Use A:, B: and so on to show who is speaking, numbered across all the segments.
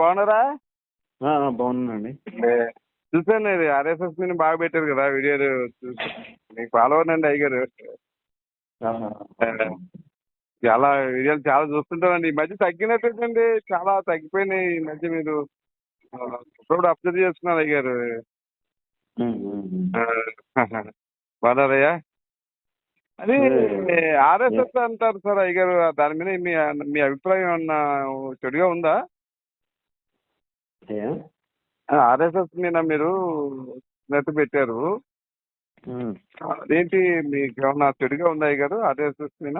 A: బాగున్నారా?
B: బాగున్నానండి.
A: చూసాను ఇది ఆర్ఎస్ఎస్ మీద బాగా పెట్టారు కదా వీడియోలు చూసి. మీకు ఫాలోవర్ అండి అయ్యారు. చాలా వీడియోలు చాలా చూస్తుంటానండి ఈ మధ్య తగ్గినట్టండి చాలా తగ్గిపోయినాయి ఈ మధ్య మీరు ఇప్పుడు అబ్జర్వ్ చేసుకున్నారు అయ్యారు. బాగున్నారయ్యా? అది ఆర్ఎస్ఎస్ అంటారు సార్ అయ్యగారు దాని మీద మీ మీ అభిప్రాయం ఏమన్నా చెడుగా ఉందా? ఆర్ఎస్ఎస్ మీద మీరు నెట్ పెట్టారు. అదేంటి మీకు ఏమన్నా చెడుగా ఉందా గారు ఆర్ఎస్ఎస్ మీద?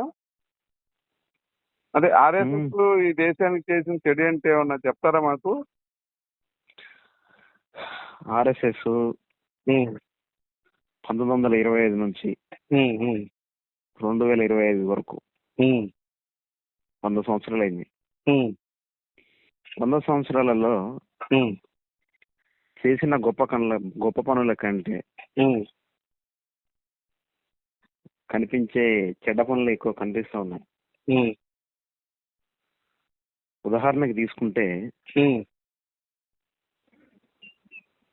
A: అదే ఆర్ఎస్ఎస్ ఈ దేశానికి చేసిన చెడు అంటే ఏమన్నా చెప్తారా మాకు?
B: ఆర్ఎస్ఎస్ పంతొమ్మిది వందల ఇరవై ఐదు నుంచి రెండు వేల ఇరవై ఐదు వరకు వంద సంవత్సరాలు అయింది వంద సంవత్సరాలలో చేసిన గొప్ప కనుల గొప్ప పనుల కంటే కనిపించే చెడ్డ పనులు ఎక్కువ కనిపిస్తా ఉన్నాయి. ఉదాహరణకి తీసుకుంటే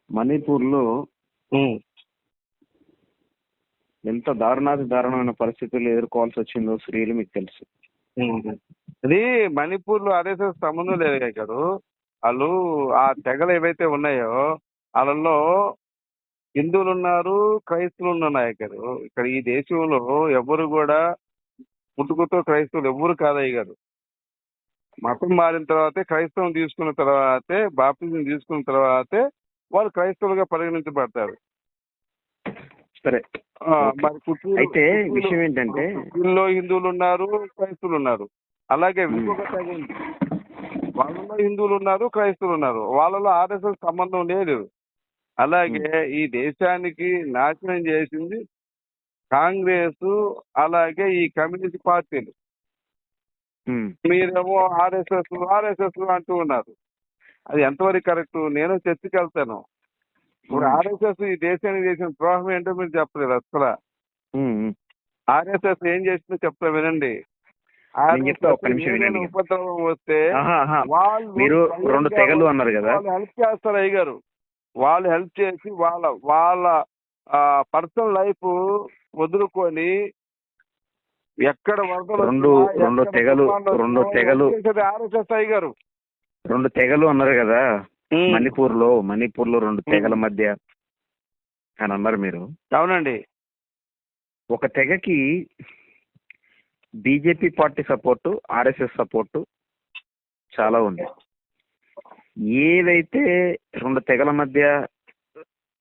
B: మణిపూర్లో ఎంత దారుణాతి దారుణమైన పరిస్థితులు ఎదుర్కోవాల్సి వచ్చిందో స్త్రీలు మీకు తెలుసు.
A: అది మణిపూర్లో ఆర్ఎస్ఎస్ సంబంధం లేదు గారు వాళ్ళు ఆ తెగలు ఏవైతే ఉన్నాయో వాళ్ళల్లో హిందువులు ఉన్నారు క్రైస్తవులు ఉన్నాయి గారు ఇక్కడ ఈ దేశంలో ఎవరు కూడా పుట్టుకతో క్రైస్తవులు ఎవరు కాదయ్య గారు మతం మారిన తర్వాతే క్రైస్తవం తీసుకున్న తర్వాతే బాప్తిజం తీసుకున్న తర్వాతే వాళ్ళు క్రైస్తవులుగా పరిగణించబడతారు.
B: సరే.
A: మరి
B: అయితే విషయం ఏంటంటే
A: పుత్తూరులో హిందువులు ఉన్నారు క్రైస్తవులు ఉన్నారు అలాగే ఇంకొక వాళ్ళలో హిందువులు ఉన్నారు క్రైస్తవులు ఉన్నారు. వాళ్ళలో ఆర్ఎస్ఎస్ సంబంధం లేదు. అలాగే ఈ దేశానికి నాశనం చేసింది కాంగ్రెస్ అలాగే ఈ కమ్యూనిస్ట్ పార్టీలు. మీరేమో ఆర్ఎస్ఎస్ ఆర్ఎస్ఎస్ అంటూ ఉన్నారు. అది ఎంతవరకు కరెక్ట్? నేను చర్చకి వెళ్తాను. ఇప్పుడు ఆర్ఎస్ఎస్ ఈ దేశానికి చేసిన ద్రోహం ఏంటో మీరు చెప్పలేదు అసలు. ఆర్ఎస్ఎస్ ఏం చేసిందో చెప్తా వినండి.
B: నేను చెప్తా, ఒక్క నిమిషం
A: ఏదైనా
B: వినండి.
A: ఉపద్రవం వస్తే
B: మీరు రెండు తెగలు అన్నారు కదా.
A: హెల్ప్ చేస్తారు అయ్యగారు. వాళ్ళు హెల్ప్ చేసి వాళ్ళ వాళ్ళ పర్సనల్ లైఫ్ వదులుకొని ఎక్కడ వరదలు
B: రెండు- రెండు తెగలు- రెండు తెగలు-
A: ఆర్ఎస్ఎస్ అయ్యగారు.
B: రెండు తెగలు అన్నారు కదా. మణిపూర్లో మణిపూర్లో రెండు తెగల. మధ్య అని అన్నారు మీరు.
A: అవునండి.
B: ఒక తెగకి BJP party support RSS support చాలా ఉంది. ఏదైతే రెండు తెగల మధ్య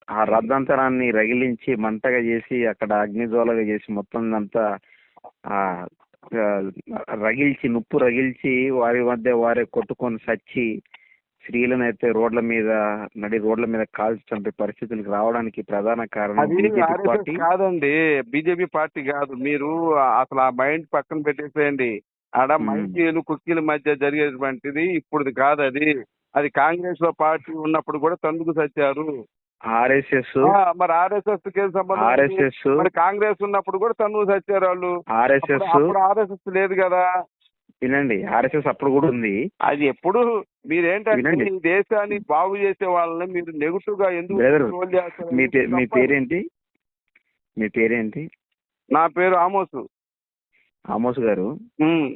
B: ఆ రద్దంతరాన్ని రగిలించి మంటగా చేసి అక్కడ అగ్నిజ్వాలగా చేసి మొత్తం అంతా ఆ రగిల్చి నుప్పు రగిల్చి వారి మధ్య వారే కొట్టుకొని సచ్చి స్త్రీలను అయితే రోడ్ల మీద నడి రోడ్ల మీద కాల్చి చంపే పరిస్థితులకు రావడానికి ప్రధాన కారణం బీజేపీ పార్టీ.
A: కాదండి. బీజేపీ పార్టీ కాదు. మీరు అసలు ఆ మైండ్ పక్కన పెట్టేసేయండి. ఆడ. మంకీలు కుక్కీల మధ్య జరిగేటువంటిది ఇప్పుడు కాదు అది. అది కాంగ్రెస్లో పార్టీ ఉన్నప్పుడు కూడా తందుకు సచ్చారు.
B: ఆర్ఎస్ఎస్.
A: మరి ఆర్ఎస్ఎస్కి సంబంధం?
B: ఆర్ఎస్ఎస్.
A: మరి కాంగ్రెస్ ఉన్నప్పుడు కూడా తన్నుకు సచ్చారు వాళ్ళు.
B: ఆర్ఎస్ఎస్.
A: ఆర్ఎస్ఎస్ లేదు కదా.
B: వినండి ఆర్ఎస్ఎస్ అప్పుడు కూడా ఉంది
A: అది ఎప్పుడు మీరేంటంటే
B: వినండి.
A: ఈ దేశాన్ని బాగు చేసే వాళ్ళని మీరు నెగిటివ్గా ఎందుకు చేస్తారు?
B: మీ పే- మీ. పేరేంటి మీ పేరేంటి
A: నా పేరు ఆమోసు
B: ఆమోస్ గారు
A: ఉమ్.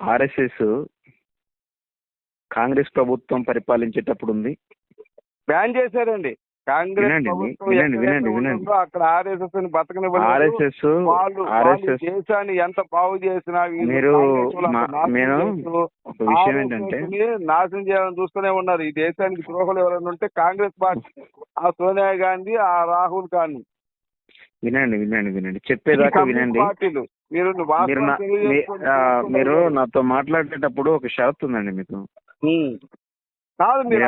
B: ఆర్ఎస్ఎస్ కాంగ్రెస్ ప్రభుత్వం పరిపాలించేటప్పుడు ఉంది
A: బ్యాన్ చేశారండి కాంగ్రెస్
B: వినండి, వినండి,
A: అక్కడ ఆర్ఎస్ఎస్ని బతకనివ్వలేదు.
B: ఆర్ఎస్ఎస్
A: వాళ్ళు
B: ఆర్ఎస్ఎస్
A: దేశాన్ని ఎంత బాగు చేసినా
B: మీరు నేను ఒక విషయం ఏంటంటే
A: నాశనం చేయాలని చూస్తూనే ఉన్నారు. ఈ దేశానికి ద్రోహులు ఎవరైనా ఉంటే కాంగ్రెస్ పార్టీ ఆ సోనియా గాంధీ ఆ రాహుల్ గాంధీ.
B: వినండి వినండి వినండి. చెప్పేదాకా వినండి.
A: మీరు
B: నాతో మాట్లాడేటప్పుడు ఒక షరతు ఉందండి మీకు.
A: కాదు మీరు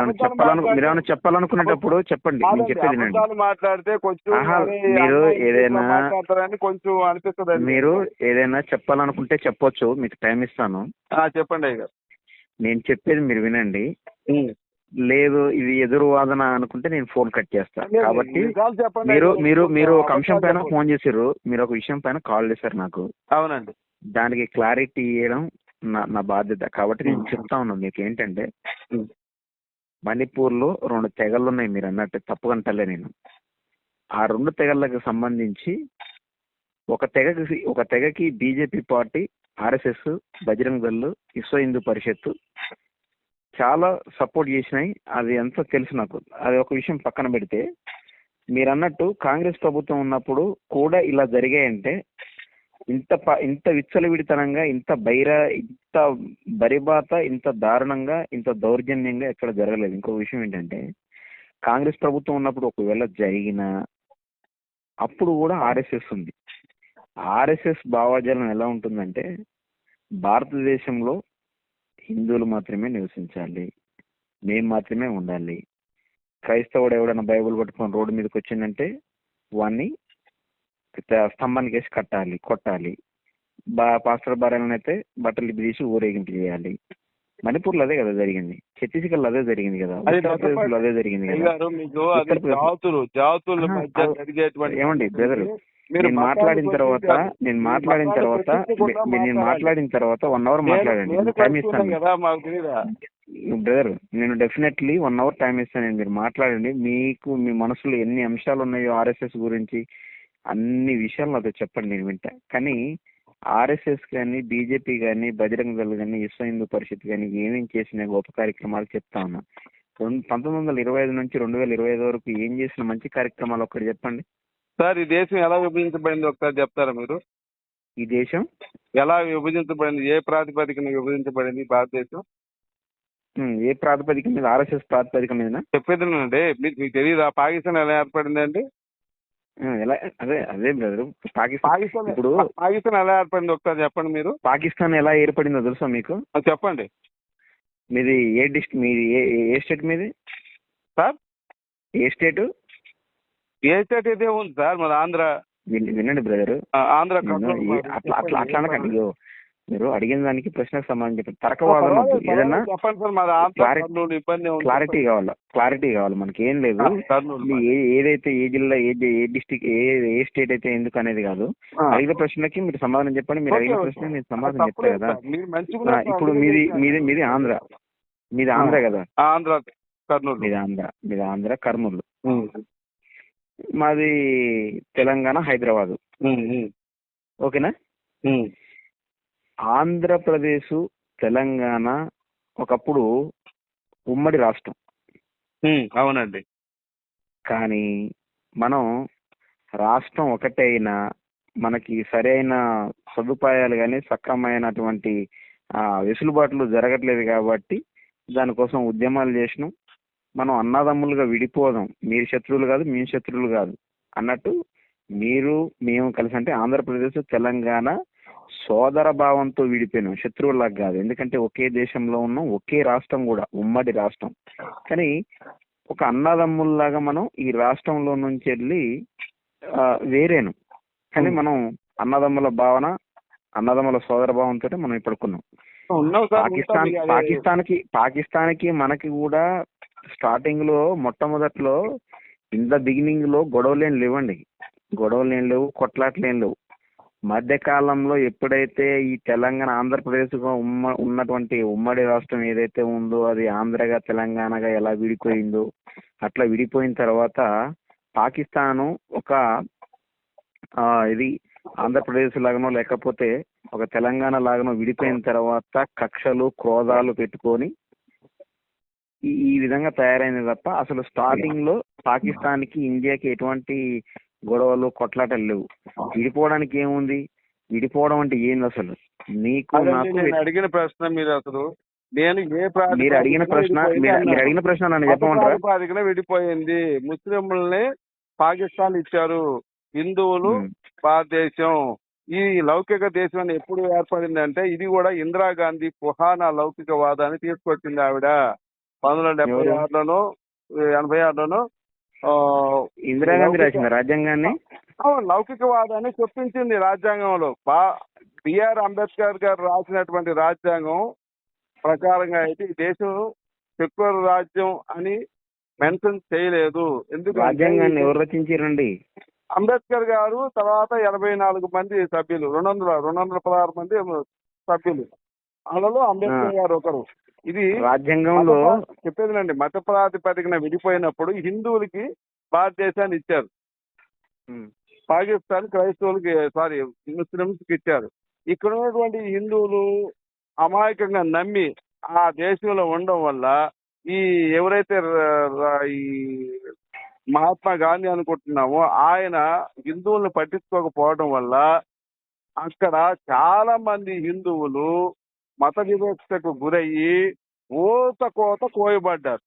B: మీరేమైనా చెప్పాలనుకునేటప్పుడు చెప్పండి చెప్పేది
A: మాట్లాడితే కొంచెం
B: మీరు ఏదైనా-
A: కొంచెం అనిపిస్తుంది
B: మీరు ఏదైనా చెప్పాలనుకుంటే చెప్పొచ్చు మీకు టైం ఇస్తాను.
A: చెప్పండి
B: నేను చెప్పేది మీరు వినండి. లేదు ఇది ఎదురు వాదన అనుకుంటే నేను ఫోన్ కట్ చేస్తాను కాబట్టి మీరు. మీరు మీరు ఒక అంశం పైన. ఫోన్ చేసారు మీరు ఒక విషయం పైన కాల్ చేశారు నాకు.
A: అవునండి.
B: దానికి క్లారిటీ ఇవ్వడం నా నా బాధ్యత. కాబట్టి నేను. చెప్తా ఉన్నాను మీకు ఏంటంటే మణిపూర్లో మణిపూర్లో రెండు తెగలు ఉన్నాయి మీరు అన్నట్టు తప్పుకంటలే నేను. ఆ రెండు తెగలకు సంబంధించి ఒక తెగకి ఒక తెగకి BJP party RSS Bajrang Dal Vishwa Hindu Parishad చాలా సపోర్ట్ చేసినాయి. అది ఎంతో తెలుసు నాకు. అది ఒక విషయం పక్కన పెడితే మీరు అన్నట్టు కాంగ్రెస్ ప్రభుత్వం ఉన్నప్పుడు కూడా ఇలా జరిగాయంటే ఇంత ప- ఇంత విచ్చలవిడితనంగా ఇంత బైర ఇంత బరిబాత ఇంత దారుణంగా ఇంత దౌర్జన్యంగా ఎక్కడ జరగలేదు. ఇంకో విషయం ఏంటంటే కాంగ్రెస్ ప్రభుత్వం ఉన్నప్పుడు ఒకవేళ జరిగిన అప్పుడు కూడా ఆర్ఎస్ఎస్ ఉంది. ఆర్ఎస్ఎస్ భావజాలం ఎలా ఉంటుందంటే భారతదేశంలో హిందువులు మాత్రమే నివసించాలి. మేము మాత్రమే ఉండాలి. క్రైస్తవుడు ఎవడైనా బైబిల్ పట్టుకొని రోడ్డు మీదకి వచ్చిందంటే వాడిని స్తంభానికి వేసి కట్టాలి కొట్టాలి. బా పాస్టర్ భార్యలను అయితే బట్టలు తీసి ఊరేగింపు చేయాలి. మణిపూర్లో అదే కదా జరిగింది. ఛత్తీస్గఢ్లో అదే జరిగింది కదా.
A: అది
B: జరిగింది ఏమండి బ్రదర్?
A: మీరు
B: నేను మాట్లాడిన తర్వాత. నేను మాట్లాడిన తర్వాత నేను. మాట్లాడిన తర్వాత వన్ అవర్ మాట్లాడండి. టైం ఇస్తాను. బ్రదర్ నేను డెఫినెట్లీ వన్ అవర్ టైం ఇస్తానండి మీరు మాట్లాడండి. మీకు మీ మనసులో ఎన్ని అంశాలు ఉన్నాయో ఆర్ఎస్ఎస్ గురించి అన్ని విషయాలు నాతో చెప్పండి నేను వింటా. కానీ ఆర్ఎస్ఎస్ కానీ బీజేపీ కానీ బజరంగ దళ్ కానీ విశ్వ హిందూ పరిషత్ కానీ ఏమేం చేసిన గొప్ప కార్యక్రమాలు చెప్తా ఉన్నా. రెండు పంతొమ్మిది వందల ఇరవై ఐదు నుంచి రెండు వేల ఇరవై ఐదు వరకు ఏం చేసిన మంచి కార్యక్రమాలు ఒకటి చెప్పండి.
A: సార్ ఈ దేశం ఎలా విభజించబడింది ఒకసారి చెప్తారా మీరు?
B: ఈ దేశం?
A: ఎలా విభజించబడింది? ఏ ప్రాతిపదికన విభజించబడింది భారతదేశం?
B: ఏ ప్రాతిపదిక మీద? ఆర్ఎస్ఎస్ ప్రాతిపదిక మీద
A: చెప్పేదేనండి మీకు మీకు తెలియదా పాకిస్తాన్ ఎలా ఏర్పడింది అండి
B: ఎలా అదే అదే బ్రదర్ పాకిస్తాన్ ఇప్పుడు
A: పాకిస్తాన్ ఎలా ఏర్పడింది ఒకసారి చెప్పండి మీరు.
B: పాకిస్తాన్ ఎలా ఏర్పడిందో తెలుసా మీకు?
A: చెప్పండి.
B: మీది ఏ డిస్ట్ మీది ఏ స్టేట్ మీది?
A: సార్?
B: ఏ స్టేట్?
A: ఏ స్టేట్ అయితే ఉంది సార్ మరి ఆంధ్ర.
B: వినండి బ్రదర్
A: ఆంధ్ర.
B: అట్లా అట్లా అట్లా అనకండి మీరు అడిగిన దానికి ప్రశ్నకు సమాధానం చెప్పండి
A: ఓ,
B: తర్కవాదం వద్దు ఏదన్నా
A: చెప్పండి సార్ మరి
B: క్లారిటీ-
A: ఇబ్బంది
B: క్లారిటీ కావాలి? క్లారిటీ కావాలి? మనకి ఏం లేదు ఏదైతే ఏ జిల్లా ఏ ఏ డిస్టిక్ ఏ ఏ స్టేట్ అయితే ఎందుకు అనేది కాదు. అడిగిన ప్రశ్నకి మీరు సమాధానం చెప్పండి. మీరు అడిగిన. ప్రశ్న నేను
A: ఆ,
B: సమాధానం చెప్తా
A: తప్పులేదు
B: కదా.
A: మీరు
B: ఇప్పుడు మీది మీది మీది ఆంధ్ర. మీది ఆంధ్ర కదా.
A: ఆంధ్ర కర్నూలు.
B: మీది ఆంధ్ర. మీది ఆంధ్ర కర్నూలు. మాది తెలంగాణ హైదరాబాద్. ఓకేనా. ఆంధ్రప్రదేశ్ తెలంగాణ ఒకప్పుడు ఉమ్మడి రాష్ట్రం.
A: అవునండి.
B: కానీ మనం రాష్ట్రం ఒకటే అయినా మనకి సరైన సదుపాయాలు కానీ సక్రమైనటువంటి వెసులుబాట్లు జరగట్లేదు కాబట్టి దానికోసం ఉద్యమాలు చేసినాం. మనం అన్నదమ్ములుగా విడిపోదాం. మీరు శత్రువులు కాదు మేము శత్రువులు కాదు. అన్నట్టు మీరు మేము కలిసి అంటే ఆంధ్రప్రదేశ్ తెలంగాణ సోదర భావంతో విడిపోయినాం శత్రువులకు కాదు. ఎందుకంటే ఒకే దేశంలో ఉన్నాం ఒకే రాష్ట్రం కూడా ఉమ్మడి రాష్ట్రం. కానీ ఒక అన్నదమ్ముల్లాగా మనం ఈ రాష్ట్రంలో నుంచి వెళ్ళి వేరేను. కానీ మనం అన్నదమ్ముల భావన అన్నదమ్ముల సోదర భావంతో మనం ఇప్పుడుకున్నాం. పాకిస్తాన్
A: ఉంటాం. ఇక అది-
B: పాకిస్తాన్కి పాకిస్తాన్కి మనకి కూడా స్టార్టింగ్లో మొట్టమొదట్లో ఇన్ ద బిగినింగ్లో గొడవలు ఏం లేవండి. గొడవలు ఏం లేవు కొట్లాట్లు ఏం లేవు. మధ్య కాలంలో ఎప్పుడైతే ఈ తెలంగాణ ఆంధ్రప్రదేశ్ ఉమ్మ ఉన్నటువంటి ఉమ్మడి రాష్ట్రం ఏదైతే ఉందో అది ఆంధ్రగా తెలంగాణగా ఎలా విడిపోయిందో అట్లా విడిపోయిన తర్వాత పాకిస్తాను ఒక ఆ, ఇది ఆంధ్రప్రదేశ్ లాగానో లేకపోతే ఒక తెలంగాణ లాగానో విడిపోయిన తర్వాత కక్షలు క్రోధాలు పెట్టుకొని ఈ ఈ విధంగా తయారైంది తప్ప అసలు స్టార్టింగ్లో పాకిస్తాన్కి ఇండియాకి ఎటువంటి గొడవలు కొట్లాటలు లేవు. విడిపోవడానికి ఏముంది? విడిపోవడం అంటే ఏంది అసలు? నీకు నాకు
A: నేను అడిగిన ప్రశ్న మీరు అసలు. నేను ఏ
B: మీరు అడిగిన ప్రశ్న మీరు అడిగిన ప్రశ్న నన్ను చెప్పమంటారా?
A: ప్రాతిపదికన విడిపోయింది. ముస్లింలని పాకిస్తాన్ ఇచ్చారు. హిందువులు భారతదేశం. ఈ లౌకిక దేశం అని ఎప్పుడు ఏర్పడింది అంటే ఇది కూడా ఇందిరాగాంధీ కుహానా లౌకికవాదాన్ని తీసుకొచ్చింది ఆవిడ. పంతొమ్మిది వందల డెబ్బై? ఆరులోనో ఎనభై ఆరులోనో
B: ఇందిరాగాంధీ రాసింది రాజ్యాంగాన్ని?
A: లౌకికవాదాన్ని చొప్పించింది రాజ్యాంగంలో. బా బిఆర్ అంబేద్కర్ గారు రాసినటువంటి రాజ్యాంగం ప్రకారంగా అయితే ఈ దేశం సెక్యులర్ రాజ్యం అని మెన్షన్ చేయలేదు. ఎందుకంటే
B: రాజ్యాంగాన్ని ఎవరు రచించారండి?
A: అంబేద్కర్ గారు తర్వాత ఎనభై నాలుగు మంది సభ్యులు రెండు వందల రెండు వందల పదహారు మంది సభ్యులు. వాళ్ళలో అంబేద్కర్ గారు ఒకరు. ఇది
B: రాజ్యాంగంలో
A: చెప్పేదినండి మత ప్రాతిపదికన విడిపోయినప్పుడు హిందువులకి భారతదేశాన్ని ఇచ్చారు. పాకిస్తాన్ క్రైస్తవులకి సారీ ముస్లింస్కి ఇచ్చారు. ఇక్కడ ఉన్నటువంటి హిందువులు అమాయకంగా నమ్మి ఆ దేశంలో ఉండడం వల్ల ఈ ఎవరైతే ఈ మహాత్మా గాంధీ అనుకుంటున్నామో ఆయన హిందువులను పట్టించుకోకపోవడం వల్ల అక్కడ చాలా మంది హిందువులు మత వివక్షకు గురయ్యి ఓత కోత కోయబడ్డారు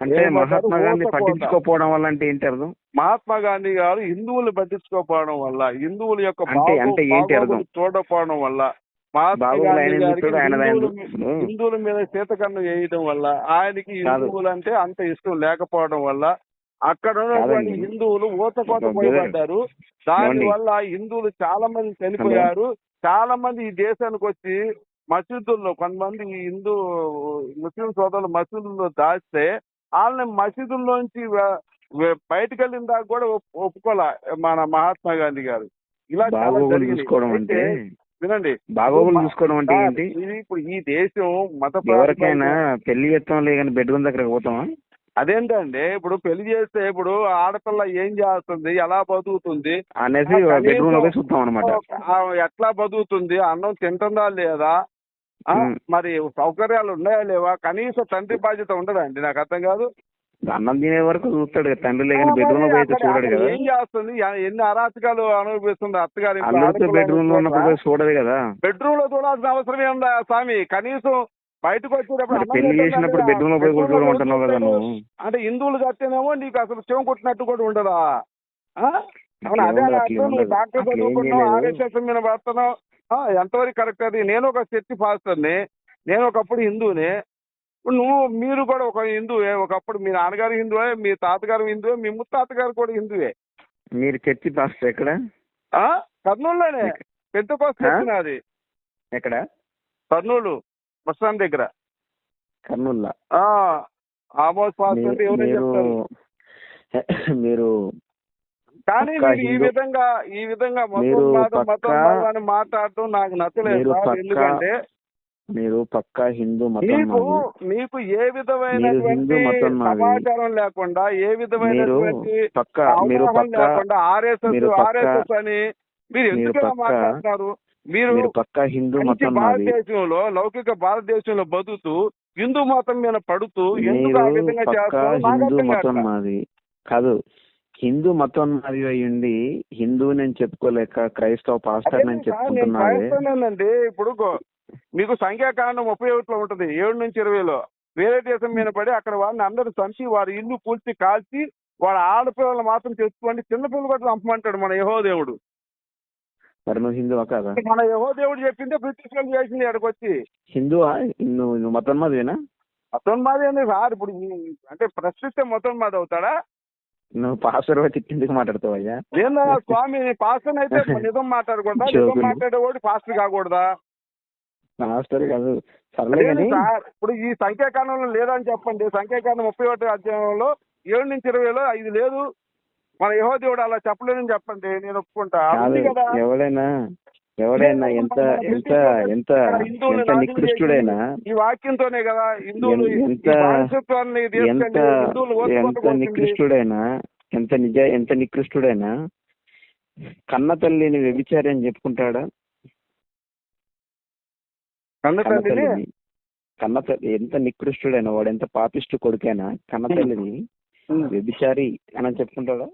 B: అంటే? మహాత్మా గాంధీ. పట్టించుకోకపోవడం వల్ల అంటే ఏంటి అర్థం
A: మహాత్మా గాంధీ గారు హిందువులు పట్టించుకోకపోవడం వల్ల హిందువుల యొక్క
B: అంటే-
A: బాగో-
B: అంటే ఏంటి
A: బాగోగులు
B: అర్థం?
A: చూడకపోవడం వల్ల హిందువుల మీద శీతకన్ను వేయడం వల్ల ఆయనకి. హిందువులు అంటే అంత ఇష్టం లేకపోవడం వల్ల అక్కడ ఉన్నటువంటి. హిందువులు ఊతకోత పోయబడ్డారు దాని? వల్ల హిందువులు చాలా మంది చనిపోయారు చాలా మంది ఈ దేశానికి వచ్చి మసీదుల్లో కొంతమంది హిందూ ముస్లిం సోదరులు మసీదుల్లో దాస్తే వాళ్ళని మసీదుల్లోంచి బయటకు వెళ్ళిన దాకా కూడా ఒప్- ఒప్పుకోలే మన మహాత్మా గాంధీ గారు. ఇలా.
B: చూసుకోవడం అంటే
A: వినండి.
B: బాగోగులు చూసుకోవడం అంటే ఏంటి?
A: ఇది ఇప్పుడు ఈ దేశం మత
B: ఎవరికైనా పెళ్ళి చేస్తాం లేదని బెడ్రూమ్ దగ్గరకు పోతామా?
A: అదేంటండి? ఇప్పుడు పెళ్ళి చేస్తే ఇప్పుడు ఆడపిల్ల ఏం చేస్తుంది? ఎలా బతుకుతుంది?
B: అనేసి చూస్తాం అనమాట
A: ఎట్లా బతుకుతుంది? అన్నం తింటుందా లేదా. మరి సౌకర్యాలు ఉన్నాయా లేవా కనీసం తండ్రి బాధ్యత ఉండదండి నాకు అర్థం కాదు
B: అన్నం తినే వరకు చూస్తాడు కదా తండ్రి లేదని బెడ్రూమ్లో
A: మరి
B: పోయి అయితే
A: అక్కడ-
B: చూడడు కదా
A: ఏం చేస్తుంది ఎన్ని అరాచకాలు అనుభవిస్తుంది అత్తగారి
B: బెడ్రూమ్లో ఉన్నప్పుడు పోయి చూడదు కదా
A: బెడ్రూమ్లో చూడాల్సిన అవసరం ఏముందా స్వామి కనీసం బయటకు వచ్చేటప్పుడు పెళ్ళి
B: చేసినప్పుడు? బెడ్రూమ్లో పోయి కూర్చోమంటున్నావు కదా. నువ్వు
A: అంటే హిందువులు కట్టేనేమో నీకు అసలు చెవం కొట్టినట్టు కూడా ఉండదా? అవును అదే. డాక్టర్. ఆర్ఎస్ఎస్ మీద పడుతున్నావు ఎంతవరకు కరెక్ట్ అది? నేను ఒక చర్చి పాస్టర్ని నేను ఒకప్పుడు హిందువుని. ఇప్పుడు నువ్వు మీరు కూడా ఒక హిందువే. ఒకప్పుడు మీ నాన్నగారు హిందువే మీ తాతగారు హిందువే మీ ముత్తాతగారు కూడా హిందువే.
B: మీరు చర్చి పాస్టర్ ఎక్కడ?
A: ఆ కర్నూలులోనే. పెద్ద కోస? అది
B: ఎక్కడ?
A: కర్నూలు బస్ స్టాండ్ దగ్గర.
B: కర్నూలులో?
A: ఆ ఆమోస్ పాస్టర్ ఎవరైనా చెప్తారు.
B: మీరు
A: కానీ మీరు ఈ విధంగా ఈ విధంగా మతం మతం
B: పక్కా-
A: అని మాట్లాడటం నాకు నచ్చలేదు సార్ ఎందుకంటే
B: మీరు పక్కా హిందూ మతం
A: మీకు. మీకు ఏ విధమైనటువంటి
B: మీరు హిందూ మతం.
A: సమాచారం లేకుండా ఏ విధమైనటువంటి
B: పక్కా మీరు పక్కా
A: లేకుండా ఆర్ఎస్ఎస్ ఆర్ఎస్ఎస్ అని మీరు ఎందుకు మాట్లాడుతున్నారు మీరు
B: పక్కా హిందూ మతం
A: భారతదేశంలో లౌకిక భారతదేశంలో బతుకుతూ హిందూ మతం మీద పడుతూ ఎందుకు ఆ విధంగా చేస్తారో
B: హిందూ మతం. మాది కాదు హిందూ మతం మాది అయ్యుండి హిందూ నేను చెప్పుకోలేక క్రైస్తవ పాస్టర్ నేను
A: క్రైస్తవునేనండి ఇప్పుడు మీకు సంఖ్యాకాండం ముప్పై ఒకటిలో ఉంటుంది. ఏడు నుంచి ఇరవైలో. వేరే దేశం మీద పడి అక్కడ వారిని అందరూ చంపి వారి ఇల్లు పూడ్చి కాల్చి వాళ్ళ ఆడపిల్లలు మాత్రం తెచ్చుకోండి చిన్నపిల్లలు కూడా చంపమంటాడు మన యహో దేవుడు.
B: మరి నువ్వు హిందువా కాదా?
A: మన యహో దేవుడు చెప్పిందే బ్రిటిష్ వాళ్ళు చేసింది ఇక్కడికి వచ్చి
B: హిందువా? నువ్వు నువ్వు మతం మాదివేనా
A: మొత్తం మాది అని సార్ ఇప్పుడు అంటే ప్రశ్నిస్తే మొత్తం మాది అవుతాడా
B: నువ్వు పాస్టర్ వచ్చి కిందకి మాట్లాడతావయ్యా
A: ఏందా స్వామి పాస్టర్ అయితే నిజం మాట్లాడకూడదా? నిజం. మాట్లాడేవాడు పాస్టర్ కాకూడదా?
B: పాస్టర్ కాదు
A: సార్ ఇప్పుడు ఈ సంఖ్యాకాలంలో లేదని చెప్పండి. సంఖ్యాకాలం ముప్పై ఒకటి అధ్యాయంలో ఏడు నుంచి ఇరవైలో ఇది లేదు. మన యహో దేవుడు అలా చెప్పలేదని చెప్పండి నేను ఒప్పుకుంటా.
B: ఎవడైనా ఎవడైనా ఎంత ఎంత ఎంత ఎంత నికృష్టుడైనా
A: ఈ వాక్యంతోనే కదా హిందువులు
B: ఎంత- ఎంత ఎంత. నికృష్టుడైనా ఎంత నిజ ఎంత నికృష్టుడైనా కన్న తల్లిని వ్యభిచారి అని చెప్పుకుంటాడా?
A: కన్న
B: కన్న
A: తల్లిని?
B: తల్లిని కన్న తల్లి ఎంత నికృష్టుడైనా వాడు ఎంత పాపిష్టి కొడుకైనా కన్న తల్లిని వ్యభిచారి అని చెప్పుకుంటాడా?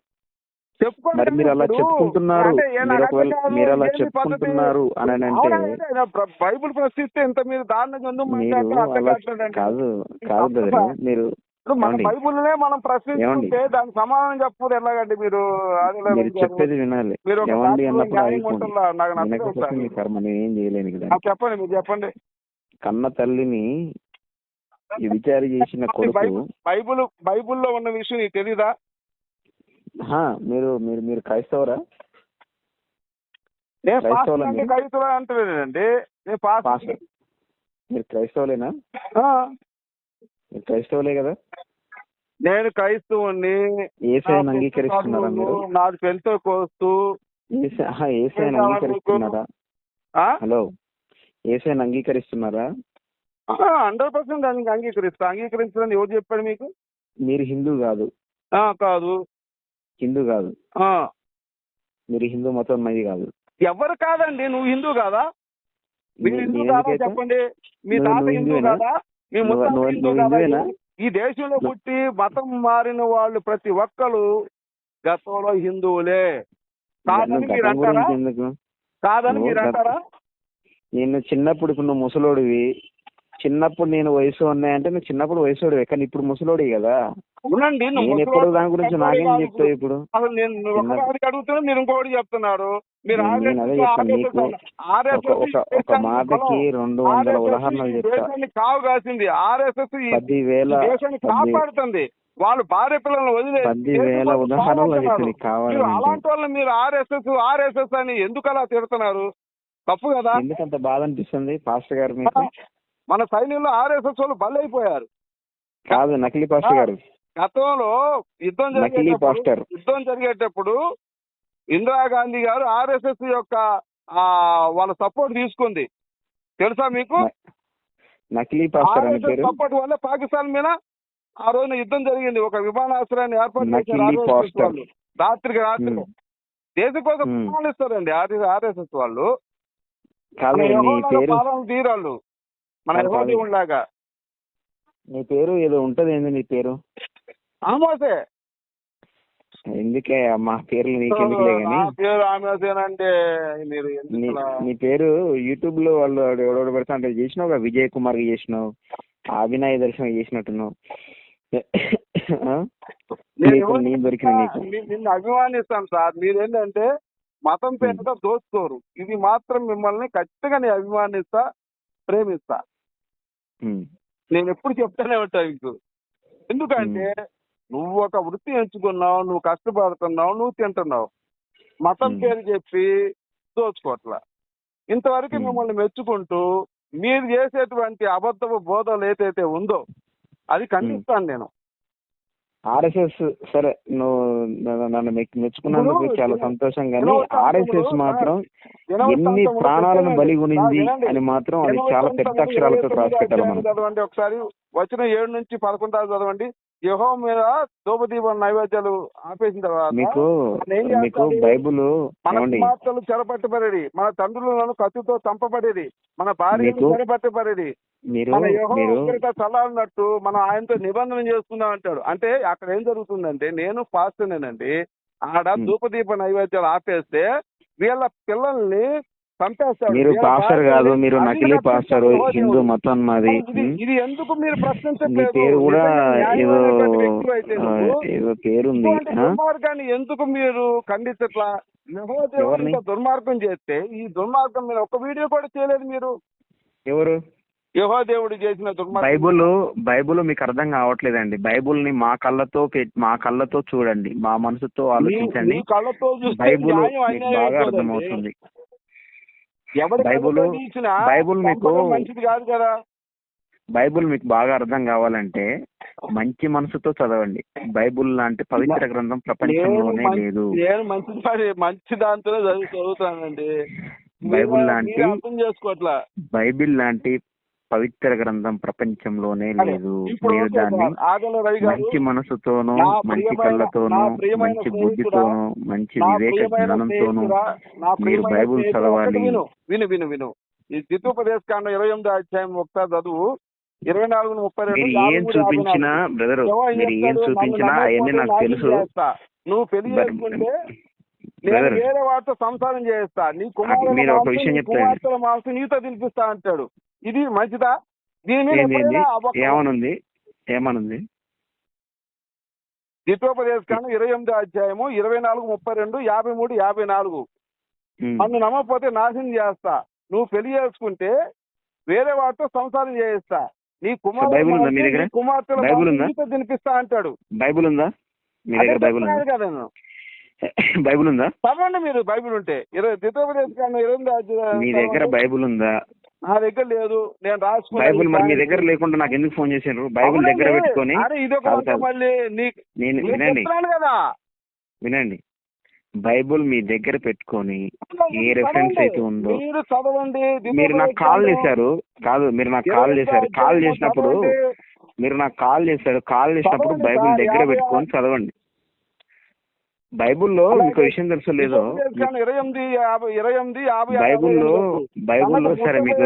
B: మరి మీరు అలా. చెప్పుకుంటున్నారు మీరు ఒకవేళ మీరు అలా చెప్పుకుంటున్నారు? అని అంటే
A: బైబిల్ ప్రశ్నిస్తే ఇంత మీరు దారుణంగా.
B: కాదు కాదు. మీరు
A: మన? బైబుల్నే మనం ప్రశ్నిస్తుంటే దానికి సమాధానం చెప్పరు ఎలాగండి మీరు
B: మీరు? చెప్పేది వినాలి
A: మీరు? నాకు
B: కర్మ నేనేం చేయలేను
A: చెప్పండి మీరు చెప్పండి
B: కన్న తల్లిని విచారి చేసిన కొడుకు
A: బైబిల్ బైబిల్ బైబిల్లో ఉన్న విషయం నీకు తెలీదా
B: మీరు మీరు మీరు క్రైస్తవరా?
A: నేను పాస్టర్ అంటే అంటలేదండి నేను పాస్టర్
B: మీరు క్రైస్తవులేనా? మీరు క్రైస్తవులే కదా?
A: నేను క్రైస్తవుని
B: ఏసైని అంగీకరిస్తున్నారా మీరు?
A: నాది పెళ్తో కోస్తూ.
B: ఏసైని అంగీకరిస్తున్నారా?
A: ఆ?
B: హలో. ఏసైని అంగీకరిస్తున్నారా?
A: హండ్రెడ్ పర్సెంట్ దానికి అంగీకరిస్తా. అంగీకరించదని ఎవరు చెప్పాడు మీకు?
B: మీరు హిందూ కాదు.
A: ఆ, కాదు.
B: హిందూ కాదు. మీరు హిందూ మతం ఉన్నది కాదు.
A: ఎవరు కాదండి నువ్వు హిందూ కాదా? మీరు హిందూ? చెప్పండి. మీ తాత హిందూ? కాదా? మీ హిందూ కాదా? ఈ దేశంలో పుట్టి మతం మారిన వాళ్ళు ప్రతి ఒక్కరు గతంలో హిందువులే. కాదని మీరు అంటారా? మీరు అంటారా?
B: నేను చిన్నప్పుడు ఇప్పుడు నువ్వు ముసలోడివి. చిన్నప్పుడు నేను వయసు ఉన్నాయంటే నువ్వు చిన్నప్పుడు వయసుడివి కానీ ఇప్పుడు ముసలోడి కదా.
A: అవునండి
B: నేను ఎప్పుడు దాని గురించి నాకేం
A: కాదు.
B: చెప్తావు ఇప్పుడు?
A: అసలు నేను అడుగుతున్నా మీరు ఇంకోటి చెప్తున్నారు. మీరు
B: చెప్తాను. ఒక మాటకి. రెండు వందల ఉదాహరణలు
A: ఈ
B: చెప్తా.
A: దేశాన్ని కావు కాసింది ఆర్ఎస్ఎస్
B: పదివేల
A: కాపాడుతుంది. వాళ్ళు భార్య పిల్లలను.
B: చెప్తా
A: మీరు
B: కావాలంటే
A: అలాంటి వాళ్ళని మీరు ఆర్ఎస్ఎస్ ఆర్ఎస్ఎస్ అని ఎందుకు అలా తిడుతున్నారు? తప్పు కదా?
B: ఎందుకంత బాధ అనిపిస్తుంది పాస్టర్ గారు మీకు?
A: మన- మన సైన్యంలో ఆర్ఎస్ఎస్ వాళ్ళు బలైపోయారు.
B: కాదు నకిలీ పాస్టర్ గారు.
A: గతంలో యుద్ధం జరిగేటప్పుడు యుద్ధం జరిగేటప్పుడు ఇందిరాగాంధీ గారు ఆర్ఎస్ఎస్ యొక్క వాళ్ళ సపోర్ట్ తీసుకుంది. తెలుసా మీకు?
B: నకిలీ
A: సపోర్ట్ వల్ల పాకిస్తాన్ మీద ఆ రోజున యుద్ధం జరిగింది. ఒక విమానాశ్రయాన్ని ఏర్పాటు చేశారు రాత్రికి రాత్రి. దేశం కోసం ఇస్తారండి ఆర్ఎస్ఎస్ వాళ్ళు. తీరాళ్ళు. మన. యహోదేవులాగా
B: నీ పేరు ఏదో ఉంటది ఏంది నీ పేరు?
A: ఆమోసే
B: ఎందుకే మా పేర్లు నీకెందుకులే గాని?
A: పేరు ఆమోసేనంటే మీరు
B: నీ పేరు యూట్యూబ్లో వాళ్ళు ఎవడెవడు పెడతా అంటే చేసినావు విజయ్ కుమార్ చేసినావు అభినయ్ దర్శనం చేసినట్టున్నావు?
A: నేను
B: నీకు నేను దొరికిన నీకు.
A: నిన్ను అభిమానిస్తాను సార్. మీరేంటంటే మతం పేరుతో దోచుకోరు ఇది మాత్రం మిమ్మల్ని ఖచ్చితంగా నేను అభిమానిస్తా ప్రేమిస్తా. నేను ఎప్పుడు చెప్తానే ఉంటా మీకు. ఎందుకంటే నువ్వు ఒక వృత్తి ఎంచుకున్నావు నువ్వు కష్టపడుతున్నావు నువ్వు తింటున్నావు మతం. పేరు చెప్పి దోచుకోవట్లా ఇంతవరకు. మిమ్మల్ని మెచ్చుకుంటూ మీరు చేసేటువంటి అబద్ధపు బోధలు ఏదైతే ఉందో అది ఖండిస్తాను నేను
B: ఆర్ఎస్ఎస్ సరే నువ్వు నన్ను- మెచ్చుకున్నందుకు చాలా సంతోషం కానీ ఆర్ఎస్ఎస్ మాత్రం ఎన్ని ప్రాణాలను. బలి
A: వినండి.
B: అని మాత్రం అది చాలా పెద్ద అక్షరాలతో రాసి పెట్టాలి మనం
A: చదవండి ఒకసారి వచ్చిన ఏడు నుంచి పదకొండు చదవండి యహో మీద ధూపదీపం నైవేద్యాలు ఆపేసిన తర్వాత
B: మీకు మీకు? బైబుల్
A: మన కుమార్తెలు చెరపట్టబడేది. మన తండ్రులను కత్తితో చంపబడేది. మన భార్యలు
B: మీకు
A: చెరపట్టబడేది. మన మనం ఆయనతో నిబంధన చేసుకుందాం అంటాడు. అంటే అక్కడ ఏం జరుగుతుందంటే నేను పాస్తనేనండి ఆడ
B: Hmm.
A: ధూపదీప నైవేద్యాలు ఆపేస్తే వీళ్ళ పిల్లల్ని చంపేస్తాడు
B: మీరు పాస్టర్ కాదు మీరు నకిలీ
A: నాకు
B: పాస్టర్ హిందూ. మతం మాది.
A: ఇది ఎందుకు మీరు
B: మీ పేరు కూడా ఏదో ఏదో పేరుంది?
A: దుర్మార్గాన్ని ఎందుకు మీరు ఖండించట్లా దుర్మార్గం చేస్తే ఈ దుర్మార్గం మీద ఒక వీడియో కూడా చేయలేదు మీరు.
B: ఎవరు?
A: యెహోవా దేవుడు చేసిన దుర్మార్గం.
B: బైబుల్ బైబుల్ మీకు అర్థం కావట్లేదండి. బైబుల్ని మా కళ్ళతో మా కళ్ళతో చూడండి. మా మనసుతో ఆలోచించండి. బైబుల్ బాగా
A: అయిపోదండి.
B: అర్థమవుతుంది.
A: ఎవరి
B: బైబుల్- బైబుల్ మీకు-
A: మంచిది కాదు కదా.
B: బైబుల్ మీకు బాగా అర్థం కావాలంటే మంచి మనసుతో చదవండి. బైబుల్ లాంటి పవిత్ర గ్రంథం ప్రపంచంలోనే లేదు.
A: నేను మంచి మంచి దాంతోనే చదువు చదువుతానండి.
B: బైబుల్ లాంటి
A: మీరు అర్థం చేసుకోవట్లా.
B: బైబిల్ లాంటి పవిత్ర గ్రంథం ప్రపంచంలోనే లేదు. మీరు దాన్ని మంచి మనసుతోనూ మంచి కళ్ళతోనూ మంచి బుద్ధితోనూ మంచి వివేక జ్ఞానంతోనూ మీరు బైబుల్ చదవాలి.
A: విను విను విను విను. ఈ ద్వితోపదేశ కాండం ఇరవై ఎనిమిది అధ్యాయం ఒకసారి చదువు ఇరవై నాలుగు ముప్పై రెండు
B: ఏం చూపించినా. బ్రదర్ మీరు ఏం చూపించినా అవన్నీ నాకు తెలుసు.
A: నువ్వు
B: పెళ్ళి
A: చేసుకుంటే నేను వేరే వాటితో సంసారం చేస్తా. నీ
B: ఒక
A: మాంసం నీతో తినిపిస్తా అంటాడు. ఇది మంచిదా?
B: ఏమనుంది ఏమనుంది
A: ద్వితోపదేశ కాండం ఇరవై ఎనిమిది అధ్యాయము ఇరవై నాలుగు ముప్పై రెండు యాభై మూడు యాభై నాలుగు. నన్ను నమ్మకపోతే నాశనం చేస్తా. నువ్వు పెళ్ళి చేసుకుంటే వేరే వాటితో సంసారం చేయిస్తా. నీ కుమారుల
B: బైబిల్ ఉందా మీ
A: మాంసం,
B: దగ్గర?
A: నీ కుమార్తెల
B: బైబిల్
A: మాంసం
B: ఉందా?
A: నీతో తినిపిస్తా అంటాడు
B: బైబుల్ ఉందా? మీ
A: అదే
B: దగ్గర బైబుల్
A: కదా
B: బైబుల్ ఉందా?
A: చదవండి మీరు బైబిల్ ఉంటే. ఇరవై ద్వితోపదేశ కాండం ఇరవై ఎనిమిది అధ్యాయం
B: మీ దగ్గర. బైబుల్ ఉందా?
A: నా దగ్గర లేదు. నేను రాసుకున్నాను.
B: బైబుల్ మరి మీ దగ్గర లేకుండా నాకు ఎందుకు ఫోన్ చేశారు బైబుల్ దగ్గర. పెట్టుకొని
A: అరే ఇది ఒక
B: కాదు,
A: వంక
B: కాదు.
A: మళ్ళీ నీకు
B: నేను వినండి.
A: కదా.
B: వినండి. బైబుల్ మీ దగ్గర పెట్టుకొని ఏ రెఫరెన్స్ అయితే ఉందో
A: మీరు చదవండి
B: మీరు నాకు కాల్ చేశారు. కాదు మీరు నాకు కాల్ చేశారు. కాల్ చేసినప్పుడు మీరు నాకు కాల్ చేశారు. కాల్ చేసినప్పుడు బైబుల్ దగ్గర పెట్టుకొని చదవండి. బైబుల్లో మీకు విషయం తెలుసో లేదో?
A: ఇరవై ఎనిమిది యాభై ఇరవై ఎనిమిది యాభై
B: బైబుల్లో బైబుల్లో సరే మీకు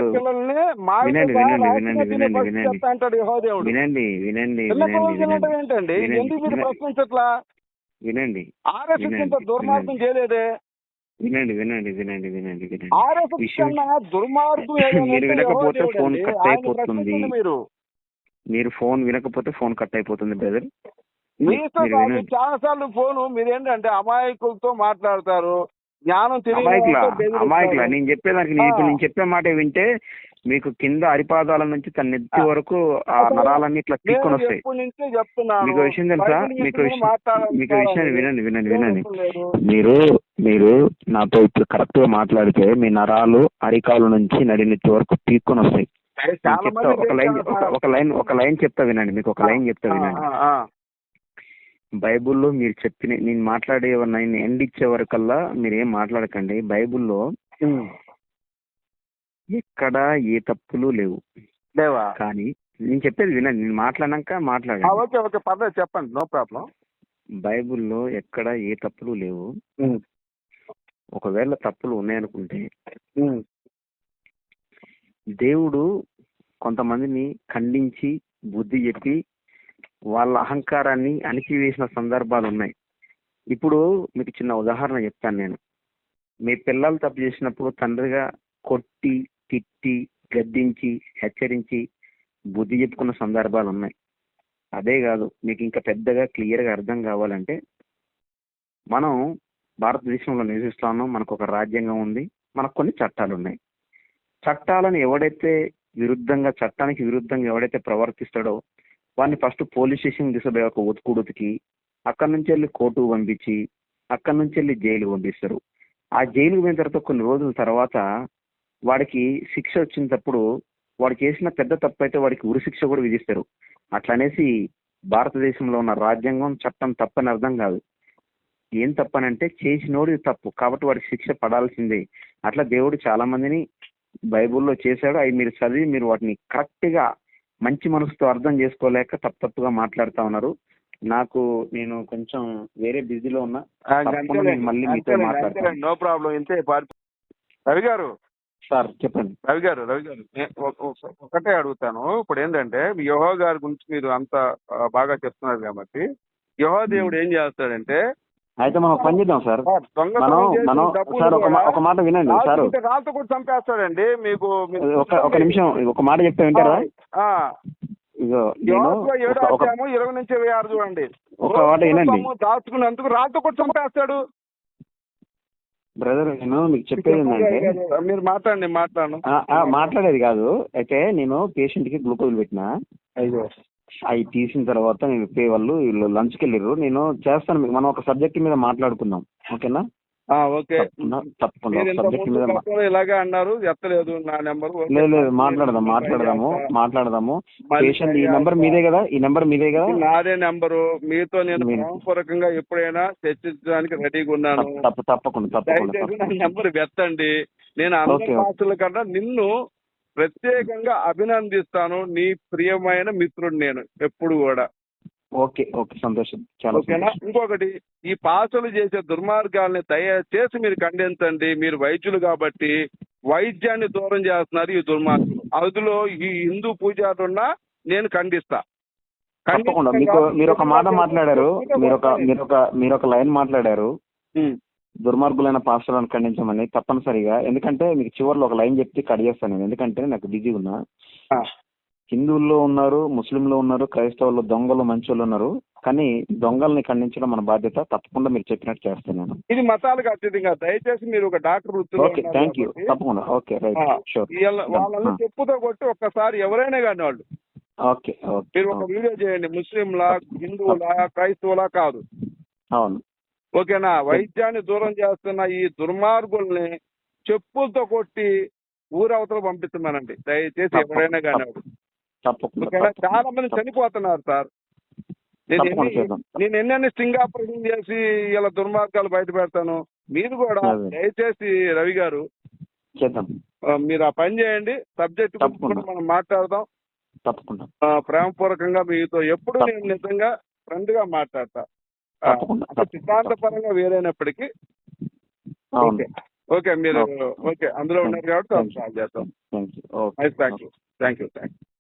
B: వినండి, వినండి, వినండి, వినండి, వినండి. వినండి వినండి వినండి వినండి
A: ఏంటండి?
B: వినండి,
A: ఎందుకు మీరు
B: వినండి.
A: ప్రశ్నించట్లా?
B: వినండి
A: ఆర్ఎస్ఎస్ ఇంత
B: వినండి,
A: దుర్మార్గం చేయలేదే?
B: వినండి వినండి వినండి వినండి వినండి.
A: దుర్మార్గం
B: మీరు వినకపోతే ఫోన్. కట్ అయిపోతుంది.
A: మీరు.
B: మీరు ఫోన్ వినకపోతే ఫోన్ కట్ అయిపోతుంది బ్రదర్.
A: మీ ఇష్టం
B: మీరు
A: కాదు
B: వినండి.
A: చాలా సార్లు ఫోను మీరేంటంటే అమాయకులతో మాట్లాడతారు జ్ఞానం
B: అమాయకుల. అమాయకుల నేను చెప్పేదానికి నేను ఇప్పుడు. నేను చెప్పే మాట వింటే మీకు కింద అరిపాదాల నుంచి తన నెత్తి. వరకు ఆ నరాలన్నీ ఇట్లా పీక్కొని వస్తాయి మీకు విషయం తెలుసా మీకు మీకు విషయం వినండి వినండి వినండి. మీరు మీరు నాతో ఇప్పుడు కరెక్ట్గా మాట్లాడితే మీ నరాలు అరికాలు నుంచి నడినెత్తి వరకు పీక్కొని వస్తాయి చెప్తా ఒక లైన్ ఒక- లైన్ ఒక లైన్ చెప్తా వినండి మీకు ఒక లైన్ చెప్తా వినండి. బైబిల్లో మీరు చెప్పిన నేను మాట్లాడే నేను ఎండ్ ఇచ్చే వరకల్లా మీరు ఏం మాట్లాడకండి. బైబిల్లో. ఎక్కడ ఏ తప్పులు లేవు.
A: లేవా?
B: కానీ నేను చెప్పేది వినండి. నేను మాట్లాడినాక మాట్లాడండి.
A: Okay okay. పర్లేదు చెప్పండి. No problem.
B: బైబిల్లో ఎక్కడ ఏ తప్పులు లేవు. ఒకవేళ తప్పులు ఉన్నాయనుకుంటే దేవుడు కొంతమందిని ఖండించి బుద్ధి చెప్పి వాళ్ళ అహంకారాన్ని అణిచివేసిన సందర్భాలు ఉన్నాయి. ఇప్పుడు మీకు చిన్న ఉదాహరణ చెప్తాను నేను. మీ పిల్లలు తప్పు చేసినప్పుడు తండ్రిగా కొట్టి తిట్టి గద్దించి హెచ్చరించి బుద్ధి చెప్పుకున్న సందర్భాలు ఉన్నాయి. అదే కాదు మీకు ఇంకా పెద్దగా క్లియర్గా అర్థం కావాలంటే మనం భారతదేశంలో నివసిస్తున్నాం మనకు ఒక రాజ్యాంగం ఉంది. మనకు కొన్ని చట్టాలు ఉన్నాయి. చట్టాలను ఎవడైతే విరుద్ధంగా చట్టానికి విరుద్ధంగా ఎవడైతే ప్రవర్తిస్తాడో వాడిని ఫస్ట్ పోలీస్ స్టేషన్ తీసుకుపోయి ఒక ఉతుకుడుతికి అక్కడి నుంచి వెళ్ళి కోర్టు పంపించి అక్కడి నుంచి వెళ్ళి జైలు పంపిస్తారు. ఆ జైలుకు పోయిన తర్వాత కొన్ని రోజుల తర్వాత వాడికి శిక్ష వచ్చినప్పుడు వాడు చేసిన పెద్ద తప్పు అయితే వాడికి ఉరిశిక్ష కూడా విధిస్తారు. అట్లనేసి భారతదేశంలో ఉన్న రాజ్యాంగం చట్టం తప్పని అర్థం కాదు. ఏం తప్పనంటే చేసినోడు తప్పు. కాబట్టి వాడికి శిక్ష పడాల్సిందే. అట్లా దేవుడు చాలా మందిని బైబిల్లో చేశాడు. అవి మీరు చదివి మీరు వాటిని కరెక్ట్గా మంచి మనసుతో అర్థం చేసుకోలేక తప్పు తప్పుగా మాట్లాడుతా ఉన్నారు. నాకు నేను కొంచెం వేరే బిజీలో ఉన్నా. మళ్ళీ మీతో మాట్లాడతాను.
A: నో ప్రాబ్లం ఇంతే రవి గారు.
B: సార్ చెప్పండి.
A: రవి గారు రవి గారు. ఒకటే అడుగుతాను. ఇప్పుడు ఏంటంటే యహో గారి గురించి మీరు అంత బాగా చెప్తున్నారు కాబట్టి యహో దేవుడు ఏం చేస్తాడంటే
B: అయితే మనం పని చేద్దాం సార్. మనం మనం సార్ ఒక మాట వినండి సార్.
A: రాళ్ళతో కూడా చంపేస్తాడండి. మీకు
B: ఒక నిమిషం ఒక మాట చెప్తే వింటారా?
A: ఇరవై నుంచి ఇరవై ఆరు చూడండి.
B: ఒక మాట వినండి.
A: దాచుకున్నందుకు రాళ్ళతో కూడా చంపేస్తాడు.
B: బ్రదర్ నేను మీకు చెప్పేది ఏంటంటే
A: మీరు మాట్లాడండి
B: ఆ, మాట్లాడేది కాదు. అయితే నేను పేషెంట్కి గ్లూకోజ్ పెట్టిన. అవి తీసిన తర్వాత నేను పే వాళ్ళు వీళ్ళు లంచ్కి వెళ్ళారు నేను చేస్తాను మీకు. మనం ఒక సబ్జెక్ట్ మీద మాట్లాడుకుందాం. ఓకేనా?
A: ఆ, ఓకే.
B: తప్పకుండా సబ్జెక్ట్
A: ముందు ఇలాగే అన్నారు. ఎత్తలేదు నా నెంబర్.
B: లేదు లేదు. మాట్లాడదాం మాట్లాడదాము మాట్లాడదాము. పేషెంట్ ఈ నెంబర్ మీదే కదా? ఈ నెంబర్ మీదే కదా?
A: నాదే నెంబరు. మీతో నేను ప్రేమపూర్వకంగా ఎప్పుడైనా చర్చించడానికి రెడీగా ఉన్నాను.
B: తప్ప- తప్ప తప్పకుండా తప్పకుండా.
A: నెంబర్ వెత్తండి. నేను అందరి. భాషల కన్నా నిన్ను ప్రత్యేకంగా అభినందిస్తాను నీ ప్రియమైన మిత్రుడు నేను ఎప్పుడు కూడా.
B: ఓకే ఓకే సంతోషం. చాలా
A: ఓకేనా? ఇంకొకటి ఈ పాసలు చేసే దుర్మార్గాల్ని దయచేసి మీరు ఖండించండి. మీరు వైద్యులు కాబట్టి వైద్యాన్ని దూరం చేస్తున్నారు ఈ దుర్మార్గులు. అందులో ఈ హిందూ పూజారున్నా నేను ఖండిస్తా.
B: తప్పకుండా. మీకు మీరు ఒక మాట మాట్లాడారు. మీరు ఒక మీరు ఒక మీరు ఒక లైన్ మాట్లాడారు. దుర్మార్గులైన పాస్టర్లను ఖండించమని తప్పనిసరిగా. ఎందుకంటే మీకు చివరిలో ఒక లైన్ చెప్తే కట్ చేస్తాను నేను. ఎందుకంటే నాకు బిజీ ఉన్నా. హిందువుల్లో ఉన్నారు ముస్లింలు ఉన్నారు క్రైస్తవులు దొంగలు మంచోళ్ళు ఉన్నారు. కానీ దొంగల్ని ఖండించడం మన బాధ్యత. తప్పకుండా మీరు చెప్పినట్టు చేస్తాను నేను.
A: ఇది మతాలకు అతీతంగా. దయచేసి మీరు ఒక డాక్టర్
B: ఓకే థ్యాంక్ యూ తప్పకుండా. Okay right. షూర్.
A: వీళ్ళ- వాళ్ళని చెప్పుతో కొట్టి ఒక్కసారి ఎవరైనా కానీ వాళ్ళు.
B: Okay okay.
A: మీరు ఒక వీడియో చేయండి. ముస్లింలా హిందువులా క్రైస్తవులా కాదు.
B: అవును.
A: ఓకేనా? వైద్యాన్ని దూరం చేస్తున్న ఈ దుర్మార్గుల్ని చెప్పులతో కొట్టి ఊరవతల పంపిస్తున్నానండి. దయచేసి ఎవరైనా కానీ. చాలా మంది చనిపోతున్నారు సార్. నేను ఎన్నెన్ని స్టింగ్ ఆపరేషన్ చేసి ఇలా దుర్మార్గాలు బయట పెడతాను మీరు కూడా. దయచేసి రవి గారు మీరు ఆ పని చేయండి. సబ్జెక్ట్ మనం మాట్లాడదాం.
B: తప్పకుండా.
A: ప్రేమపూర్వకంగా మీతో ఎప్పుడు నేను నిజంగా ఫ్రెండ్గా మాట్లాడతా.
B: తప్పకుండా
A: సిద్ధాంతపరంగా వేరైనప్పటికీ ఓకే. ఓకే మీరు
B: ఓకే.
A: అందులో ఉన్నారు కాబట్టి. సాల్వ్ చేద్దాం. You thank you thank you